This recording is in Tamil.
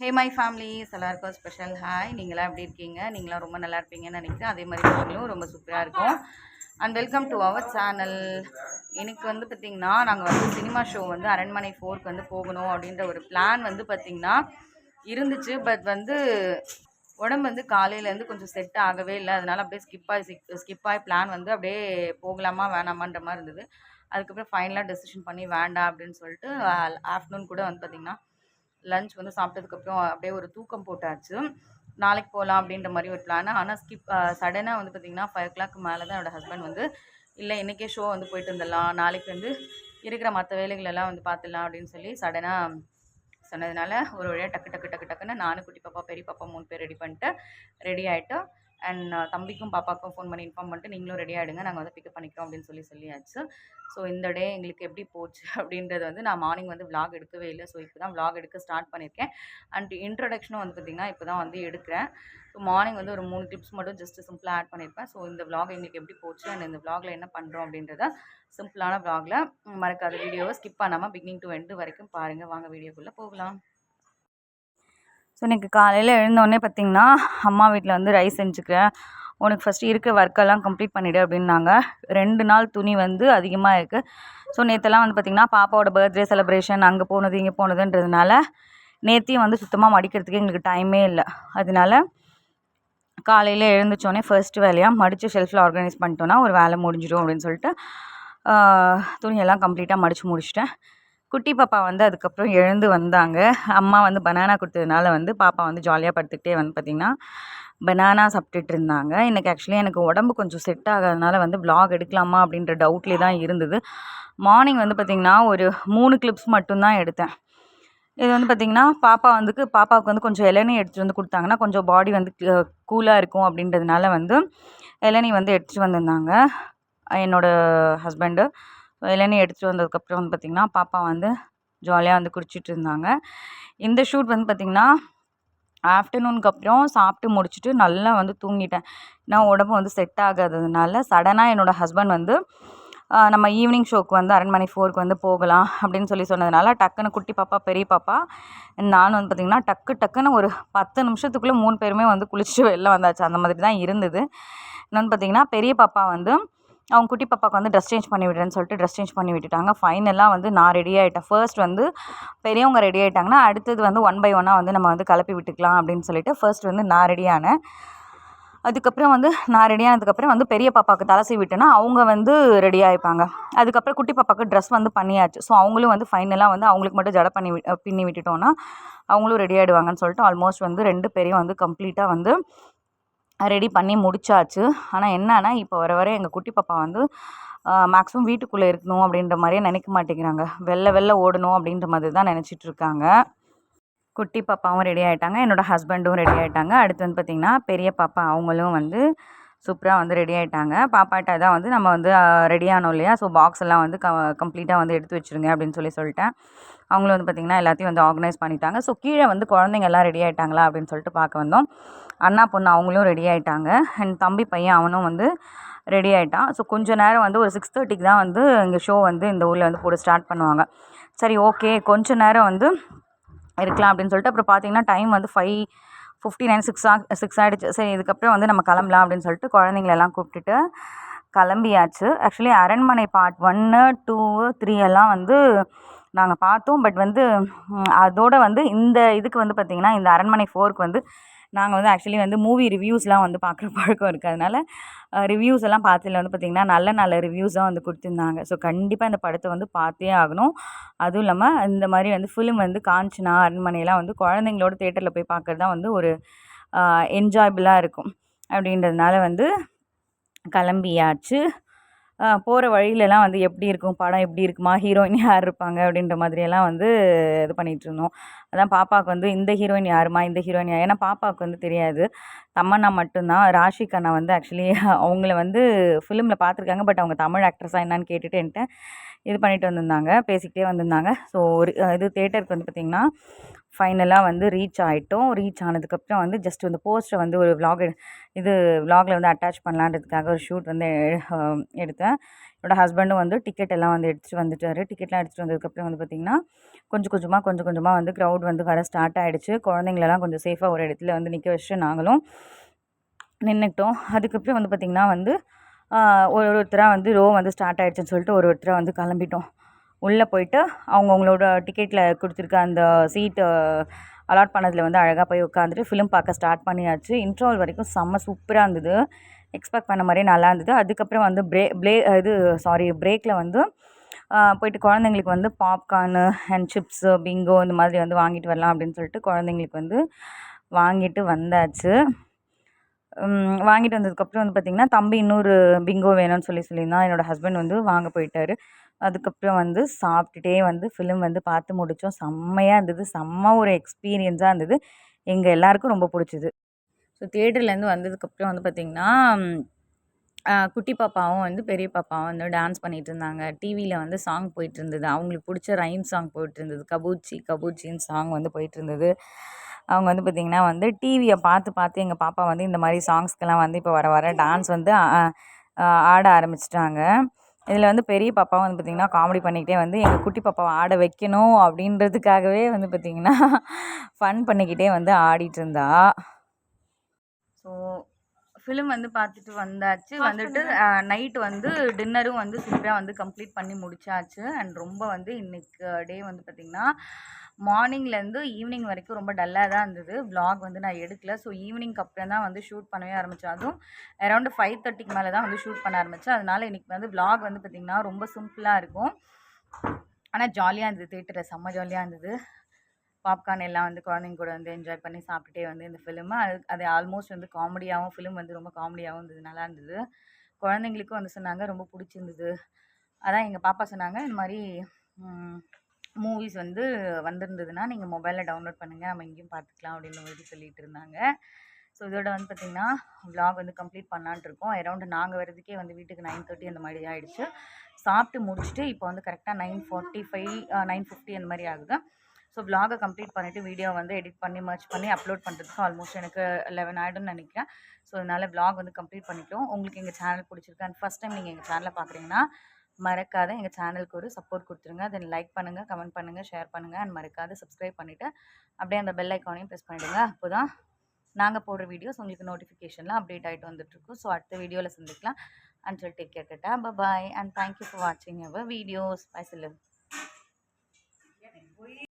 ஹே மை ஃபேமிலிஸ் எல்லாருக்கும் ஸ்பெஷல் ஹாய் நீங்களாம் எப்படி இருக்கீங்க? நீங்களாம் ரொம்ப நல்லா இருப்பீங்கன்னு நினைக்கிறேன். அதே மாதிரி நீங்களும் ரொம்ப சூப்பராக இருக்கும். And welcome to our channel எனக்கு வந்து பார்த்திங்கன்னா நாங்கள் வந்து சினிமா ஷோ வந்து அரண்மனை ஃபோர்க்கு வந்து போகணும் அப்படின்ற ஒரு பிளான் வந்து பார்த்திங்கன்னா இருந்துச்சு. பட் வந்து உடம்பு வந்து காலையிலேருந்து கொஞ்சம் செட் ஆகவே இல்லை. அதனால அப்படியே ஸ்கிப் ஆகி ஸ்கிப் ஆகி பிளான் வந்து அப்படியே போகலாமா வேணாமான்ற மாதிரி இருந்தது. அதுக்கப்புறம் ஃபைனலாக டெசிஷன் பண்ணி வேண்டாம் அப்படின்னு சொல்லிட்டு ஆஃப்டர்நூன் கூட வந்து பார்த்திங்கன்னா லஞ்ச் வந்து சாப்பிட்டதுக்கப்புறம் அப்படியே ஒரு தூக்கம் போட்டாச்சு. நாளைக்கு போகலாம் அப்படின்ற மாதிரி ஒரு பிளான் ஆனால் ஸ்கிப் சடனாக வந்து பார்த்திங்கன்னா ஃபைவ் ஓ கிளாக் மேலே தான் என்னோடய ஹஸ்பண்ட் வந்து இல்லை இன்றைக்கே ஷோ வந்து போயிட்டு வந்துடலாம். நாளைக்கு வந்து இருக்கிற மற்ற வேலைகளெல்லாம் வந்து பார்த்துடலாம் அப்படின்னு சொல்லி சடனாக சொன்னதுனால ஒரு வழியாக டக்கு டக்கு டக்கு டக்குன்னு நானும் குட்டி பாப்பா பெரிய பாப்பா மூணு பேர் ரெடி பண்ணிட்டு ரெடி ஆகிட்டோம் அண்ட் uh, தம்பிக்கும் பாப்பாவுக்கும் ஃபோன் பண்ணி இன்ஃபார்ம் பண்ணிட்டு நீங்களும் ரெடி ஆகிடுங்க நாங்கள் வந்து பிக்கப் பண்ணிக்கிறோம் அப்படின்னு சொல்லி சொல்லியாச்சு. ஸோ இந்த டே எங்களுக்கு எப்படி போச்சு அப்படின்றது வந்து நான் மார்னிங் வந்து vlog எடுக்கவே இல்லை. ஸோ இப்போ தான் vlog எடுக்க ஸ்டார்ட் பண்ணியிருக்கேன். அண்ட் இன்ட்ரடக்ஷனும் வந்து பார்த்திங்கன்னா இப்போ தான் வந்து எடுக்கிறேன். ஸோ மார்னிங் வந்து ஒரு மூணு கிளிப்ஸ் மட்டும் ஜஸ்ட் சிம்பிளாக ஆட் பண்ணியிருப்பேன். ஸோ இந்த vlog எங்களுக்கு எப்படி போச்சு அண்ட் இந்த vlogல என்ன பண்ணுறோம் அப்படின்றத சிம்பிளான vlogல மறக்காத வீடியோவை ஸ்கிப் பண்ணாமல் பிகினிங் டு எண்டு வரைக்கும் பாருங்கள் வாங்க வீடியோக்குள்ளே போகலாம். ஸோ இன்றைக்கி காலையில் எழுந்தோடனே பார்த்திங்கன்னா அம்மா வீட்டில் வந்து ரைஸ் செஞ்சுக்கிறேன். உனக்கு ஃபஸ்ட்டு இருக்க ஒர்க்கெல்லாம் கம்ப்ளீட் பண்ணிவிடு அப்படின்னாங்க. ரெண்டு நாள் துணி வந்து அதிகமாக இருக்குது ஸோ நேற்றுலாம் வந்து பார்த்திங்கன்னா பாப்பாவோட பர்த்டே செலிப்ரேஷன் அங்கே போனது இங்கே போனதுன்றதுனால நேற்றையும் வந்து சுத்தமாக மடிக்கிறதுக்கு எங்களுக்கு டைமே இல்லை. அதனால காலையில் எழுந்துச்சோடனே ஃபர்ஸ்ட் வேலையாக மடித்து ஷெல்ஃபில் ஆர்கனைஸ் பண்ணிட்டோன்னா ஒரு வேலை முடிஞ்சிடும் அப்படின்னு சொல்லிட்டு துணியெல்லாம் கம்ப்ளீட்டாக மடித்து முடிச்சிட்டேன். குட்டி பாப்பா வந்து அதுக்கப்புறம் எழுந்து வந்தாங்க. அம்மா வந்து பனானா கொடுத்ததுனால வந்து பாப்பா வந்து ஜாலியாக படுத்துக்கிட்டே வந்து பார்த்திங்கன்னா பனானா சாப்பிட்டுட்டு இருந்தாங்க. எனக்கு ஆக்சுவலி எனக்கு உடம்பு கொஞ்சம் செட் ஆகாதனால வந்து vlog எடுக்கலாமா அப்படின்ற டவுட்லேயே தான் இருந்தது. மார்னிங் வந்து பார்த்திங்கன்னா ஒரு மூணு கிளிப்ஸ் மட்டும்தான் எடுத்தேன். இது வந்து பார்த்திங்கன்னா பாப்பா வந்துக்கு பாப்பாவுக்கு வந்து கொஞ்சம் இளநீ எடுத்துகிட்டு வந்து கொடுத்தாங்கன்னா கொஞ்சம் பாடி வந்து கூலாக இருக்கும் அப்படின்றதுனால வந்து இளநீ வந்து எடுத்துகிட்டு வந்திருந்தாங்க. என்னோடய ஹஸ்பண்டு இளநீ எடுத்துகிட்டு வந்ததுக்கப்புறம் வந்து பார்த்திங்கன்னா பாப்பா வந்து ஜாலியாக வந்து குடிச்சிட்டு இருந்தாங்க. இந்த ஷூட் வந்து பார்த்திங்கன்னா ஆஃப்டர்நூனுக்கு அப்புறம் சாப்பிட்டு முடிச்சுட்டு நல்லா வந்து தூங்கிட்டேன். நான் உடம்பு வந்து செட் ஆகாததுனால சடனாக என்னோடய ஹஸ்பண்ட் வந்து நம்ம ஈவினிங் ஷோக்கு வந்து அரண்மனை ஃபோருக்கு வந்து போகலாம் அப்படின்னு சொல்லி சொன்னதுனால டக்குன்னு குட்டி பாப்பா பெரிய பாப்பா நானும் வந்து பார்த்திங்கன்னா டக்கு டக்குன்னு ஒரு பத்து நிமிஷத்துக்குள்ளே மூணு பேருமே வந்து குளிச்சுட்டு வெளில வந்தாச்சு. அந்த மாதிரி தான் இருந்தது. இன்னொன்று பார்த்திங்கன்னா பெரிய பாப்பா வந்து அவங்க குட்டி பாப்பாவுக்கு வந்து ட்ரெஸ் சேஞ்ச் பண்ணி விடுறேன்னு சொல்லிட்டு ட்ரெஸ் சேஞ்ச் பண்ணி விட்டுட்டாங்க. ஃபைனலாக வந்து நான் ரெடி ஆகிட்டேன் ஃபர்ஸ்ட் வந்து பெரியவங்க ரெடி ஆகிட்டாங்கன்னா அடுத்தது வந்து ஒன் பை ஒன்னாக வந்து நம்ம வந்து கிளப்பி விட்டுக்கலாம் அப்படின்னு சொல்லிட்டு ஃபர்ஸ்ட் வந்து நான் ரெடி ஆனேன். அதுக்கப்புறம் வந்து நான் ரெடி ஆனதுக்கப்புறம் வந்து பெரிய பாப்பாவுக்கு தலை சீவி அவங்க வந்து ரெடி ஆகிப்பாங்க அதுக்கப்புறம் குட்டி பாப்பாவுக்கு ட்ரெஸ் வந்து பண்ணியாச்சு. ஸோ அவங்களும் வந்து ஃபைனலாக வந்து அவங்களுக்கு மட்டும் ஜடை பண்ணி பின்னி விட்டுட்டோன்னா அவங்களும் ரெடி ஆகிடுவாங்கன்னு சொல்லிட்டு ஆல்மோஸ்ட் வந்து ரெண்டு பேரையும் வந்து கம்ப்ளீட்டாக வந்து ரெடி பண்ணி முடிச்சாச்சு. ஆனால் என்னன்னா இப்போ வர வர எங்கள் குட்டி பாப்பா வந்து மேக்ஸிமம் வீட்டுக்குள்ளே இருக்கணும் அப்படின்ற மாதிரியே நினைக்க மாட்டேங்கிறாங்க. வெளில வெளில ஓடணும் அப்படின்ற மாதிரி தான் நினச்சிட்டு இருக்காங்க. குட்டி பாப்பாவும் ரெடி ஆகிட்டாங்க என்னோடய ஹஸ்பண்டும் ரெடி ஆகிட்டாங்க அடுத்து வந்து பார்த்திங்கன்னா பெரிய பாப்பா அவங்களும் வந்து சூப்பராக வந்து ரெடி ஆகிட்டாங்க பாப்பாட்ட தான் வந்து நம்ம வந்து ரெடி ஆனோம் இல்லையா? ஸோ பாக்ஸ் எல்லாம் வந்து க கம்ப்ளீட்டாக வந்து எடுத்து வச்சுருங்க அப்படின்னு சொல்லி சொல்லிட்டேன். அவங்களும் வந்து பார்த்திங்கன்னா எல்லாத்தையும் வந்து ஆர்கனைஸ் பண்ணிட்டாங்க. ஸோ கீழே வந்து குழந்தைங்க எல்லாம் ரெடி ஆகிட்டாங்களா அப்படின்னு சொல்லிட்டு பார்க்க வந்தோம். அண்ணா பொண்ணு அவங்களும் ரெடி ஆகிட்டாங்க என் தம்பி பையன் அவனும் வந்து ரெடி ஆகிட்டான் ஸோ கொஞ்சம் நேரம் வந்து ஒரு சிக்ஸ் தேர்ட்டிக்கு தான் வந்து இங்கே ஷோ வந்து இந்த ஊரில் வந்து போட ஸ்டார்ட் பண்ணுவாங்க. சரி ஓகே கொஞ்சம் நேரம் வந்து இருக்கலாம் அப்படின்னு சொல்லிட்டு அப்புறம் பார்த்தீங்கன்னா டைம் வந்து ஃபைவ் ஃபிஃப்டி நைன் சிக்ஸ் ஆ சிக்ஸ் ஆகிடுச்சு சரி இதுக்கப்புறம் வந்து நம்ம கிளம்பலாம் அப்படின்னு சொல்லிட்டு குழந்தைங்களெல்லாம் கூப்பிட்டுட்டு கிளம்பியாச்சு. ஆக்சுவலி அரண்மனை பார்ட் ஒன்று டூ த்ரீ எல்லாம் வந்து நாங்கள் பார்த்தோம். பட் வந்து அதோடு அதோட வந்து இந்த இதுக்கு வந்து பார்த்திங்கன்னா இந்த அரண்மனை ஃபோருக்கு வந்து நாங்கள் வந்து ஆக்சுவலி வந்து மூவி ரிவ்யூஸ்லாம் வந்து பார்க்குற பழக்கம் இருக்கிறதுனால ரிவ்யூஸ் எல்லாம் பார்த்ததில் வந்து பார்த்திங்கன்னா நல்ல நல்ல ரிவ்யூஸ் தான் வந்து கொடுத்துருந்தாங்க. ஸோ கண்டிப்பாக இந்த படத்தை வந்து பார்த்தே ஆகணும். அதுவும் இல்லாமல் இந்த மாதிரி வந்து ஃபிலிம் வந்து காஞ்சனா அரண்மனையெல்லாம் வந்து குழந்தைங்களோட தேட்டரில் போய் பார்க்குறது தான் வந்து ஒரு என்ஜாயபிளாக இருக்கும். அப்படின்றதுனால வந்து கிளம்பியாச்சு. போகிற வழியிலலாம் வந்து எப்படி இருக்கும்? படம் எப்படி இருக்குமா? ஹீரோயின் யார் இருப்பாங்க? அப்படின்ற மாதிரியெல்லாம் வந்து இது பண்ணிகிட்டு இருந்தோம். அதான் பாப்பாவுக்கு வந்து இந்த ஹீரோயின் யாருமா? இந்த ஹீரோயின் யார்? ஏன்னா பாப்பாவுக்கு வந்து தெரியாது. தமன்னா மட்டும்தான். ராஷிக் அண்ணா வந்து ஆக்சுவலி அவங்கள வந்து ஃபிலிமில் பார்த்துருக்காங்க. பட் அவங்க தமிழ் ஆக்ட்ரஸாக என்னான்னு கேட்டுட்டு என்கிட்ட இது பண்ணிட்டு வந்திருந்தாங்க பேசிக்கிட்டே வந்திருந்தாங்க. ஸோ ஒரு இது தேட்டருக்கு வந்து பார்த்திங்கன்னா ஃபைனலாக வந்து ரீச் ஆகிட்டோம் ரீச் ஆனதுக்கப்புறம் வந்து ஜஸ்ட் வந்து போஸ்ட்டை வந்து ஒரு vlog எடு இது vlogல வந்து அட்டாச் பண்ணலான்றதுக்காக ஒரு ஷூட் வந்து எடுத்தேன். என்னோடய ஹஸ்பண்டும் வந்து டிக்கெட் எல்லாம் வந்து எடுத்துகிட்டு வந்துட்டார். டிக்கெட்லாம் எடுத்துகிட்டு வந்ததுக்கப்புறம் வந்து பார்த்திங்கன்னா கொஞ்சம் கொஞ்சமாக கொஞ்சம் கொஞ்சமாக வந்து க்ரௌட் வந்து வர ஸ்டார்ட் ஆகிடுச்சு குழந்தைங்களெல்லாம் கொஞ்சம் சேஃபாக ஒரு இடத்துல வந்து நிற்க வச்சுட்டு நாங்களும் நின்றுக்கிட்டோம் அதுக்கப்புறம் வந்து பார்த்திங்கன்னா வந்து ஒரு ஒருத்தராக வந்து ரோ வந்து ஸ்டார்ட் ஆகிடுச்சின்னு சொல்லிட்டு ஒரு ஒருத்தராக வந்து கிளம்பிட்டோம். உள்ளே போயிட்டு அவங்கவுங்களோட டிக்கெட்டில் கொடுத்துருக்க அந்த சீட்டு அலாட் பண்ணதில் வந்து அழகாக போய் உட்காந்துட்டு ஃபிலிம் பார்க்க ஸ்டார்ட் பண்ணியாச்சு. இன்ட்ரோல் வரைக்கும் செம்ம சூப்பராக இருந்தது. எக்ஸ்பெக்ட் பண்ண மாதிரியே நல்லா இருந்தது. அதுக்கப்புறம் வந்து பிரே ப்ளே இது சாரி பிரேக்கில் வந்து போயிட்டு குழந்தைங்களுக்கு வந்து பாப்கார்னு அண்ட் சிப்ஸு பிங்கோ இந்த மாதிரி வந்து வாங்கிட்டு வரலாம் அப்படின்னு சொல்லிட்டு குழந்தைங்களுக்கு வந்து வாங்கிட்டு வந்தாச்சு. வாங்கிட்டு வந்ததுக்கப்புறம் வந்து பார்த்திங்கன்னா தம்பி இன்னொரு பிங்கோ வேணும்னு சொல்லி சொல்லியிருந்தான். என்னோடய ஹஸ்பண்ட் வந்து வாங்க போயிட்டார். அதுக்கப்புறம் வந்து சாப்பிட்டுட்டே வந்து ஃபிலிம் வந்து பார்த்து முடித்தோம் செம்மையாக இருந்தது. செம்ம ஒரு எக்ஸ்பீரியன்ஸாக இருந்தது. எங்கள் எல்லாருக்கும் ரொம்ப பிடிச்சிது. ஸோ தேட்டர்லேருந்து வந்ததுக்கப்புறம் வந்து பார்த்திங்கன்னா குட்டி பாப்பாவும் வந்து பெரிய பாப்பாவும் வந்து டான்ஸ் பண்ணிகிட்டு இருந்தாங்க. டிவியில் வந்து சாங் போயிட்டு இருந்தது. அவங்களுக்கு பிடிச்ச ரைம் சாங் போயிட்டு இருந்தது. கபூச்சி கபூச்சின்னு சாங் வந்து போயிட்டு இருந்தது. அவங்க வந்து பார்த்திங்கன்னா வந்து டிவியை பார்த்து பார்த்து எங்கள் பாப்பா வந்து இந்த மாதிரி சாங்ஸ்க்கெல்லாம் வந்து இப்போ வர வர டான்ஸ் வந்து ஆட ஆரம்பிச்சிட்டாங்க. இதில் வந்து பெரிய பாப்பாவும் வந்து பார்த்திங்கன்னா காமெடி பண்ணிக்கிட்டே வந்து எங்கள் குட்டி பாப்பாவை ஆட வைக்கணும் அப்படின்றதுக்காகவே வந்து பார்த்திங்கன்னா ஃபன் பண்ணிக்கிட்டே வந்து ஆடிட்டு இருந்தா. ஸோ ஃபிலிம் வந்து பார்த்துட்டு வந்தாச்சு. வந்துட்டு நைட்டு வந்து டின்னரும் வந்து சூப்பராக வந்து கம்ப்ளீட் பண்ணி முடிச்சாச்சு. அண்ட் ரொம்ப வந்து இன்றைக்கு டே வந்து பார்த்திங்கன்னா மார்னிங்லேருந்து ஈவினிங் வரைக்கும் ரொம்ப டல்லாக தான் இருந்தது. வ்ளாக் வந்து நான் எடுக்கல. ஸோ ஈவினிங்க்கு அப்புறம் தான் வந்து ஷூட் பண்ணவே ஆரம்பித்தேன் அதுவும் அரௌண்ட் ஃபைவ் தேர்ட்டிக்கு மேலே தான் வந்து ஷூட் பண்ண ஆரம்பித்தேன் அதனால் இன்றைக்கி வந்து வ்ளாக் வந்து பார்த்திங்கன்னா ரொம்ப சிம்பிளாக இருக்கும். ஆனால் ஜாலியாக இருந்தது. தேட்டரில் செம்ம ஜாலியாக இருந்தது. பாப்கார்ன் எல்லாம் வந்து குழந்தைங்க கூட வந்து என்ஜாய் பண்ணி சாப்பிட்டுட்டே வந்து இந்த ஃபிலிமு அது அது ஆல்மோஸ்ட் வந்து காமெடியாகவும் ஃபிலிம் வந்து ரொம்ப காமெடியாகவும் இருந்தது. நல்லா இருந்தது. குழந்தைங்களுக்கும் வந்து சொன்னாங்க ரொம்ப பிடிச்சிருந்தது. அதான் எங்கள் பாப்பா சொன்னாங்க இந்த மாதிரி மூவிஸ் வந்து வந்திருந்ததுன்னா நீங்கள் மொபைலில் டவுன்லோட் பண்ணுங்கள் நம்ம எங்கேயும் பார்த்துக்கலாம் அப்படின்ற மாதிரி சொல்லிகிட்டு இருந்தாங்க. ஸோ இதோட வந்து பார்த்திங்கன்னா விலாக் வந்து கம்ப்ளீட் பண்ணலான்ட்டு இருக்கோம். நாங்கள் வரதுக்கே வந்து வீட்டுக்கு நைன் தேர்ட்டி அந்த மாதிரி ஆகிடுச்சு சாப்பிட்டு முடிச்சுட்டு இப்போ வந்து கரெக்டாக nine forty five nine fifty அந்த மாதிரி ஆகுது. ஸோ விலாகை கம்ப்ளீட் பண்ணிவிட்டு வீடியோ வந்து எடிட் பண்ணி மர்ச் பண்ணி அப்லோட் பண்ணுறதுக்கு ஆல்மோஸ்ட் எனக்கு லெவன் ஆகிடும்னு நினைக்கிறேன். ஸோ அதனால் விலாக் வந்து கம்ப்ளீட் பண்ணிட்டோம் உங்களுக்கு எங்கள் சேனல் பிடிச்சிருக்கு? அண்ட் ஃபஸ்ட் டைம் நீங்கள் எங்கள் சேனலை பார்க்குறீங்கன்னா மறக்காத எங்கள் சேனலுக்கு ஒரு சப்போர்ட் கொடுத்துருங்க. தென் லைக் பண்ணுங்கள் கமெண்ட் பண்ணுங்கள் ஷேர் பண்ணுங்கள் அண்ட் மறக்காத சப்ஸ்கிரைப் பண்ணிவிட்டு அப்படியே அந்த பெல் ஐக்கானையும் ப்ரெஸ் பண்ணிவிடுங்க அப்போ தான் நாங்கள் போடுற வீடியோஸ் உங்களுக்கு நோட்டிஃபிகேஷன்லாம் அப்டேட் ஆகிட்டு வந்துட்டுருக்கோம். ஸோ அடுத்த வீடியோவில் சந்திக்கலாம். And take care tata. Bye and thank you for வாட்சிங் அவர் வீடியோஸ் பை செல்லும்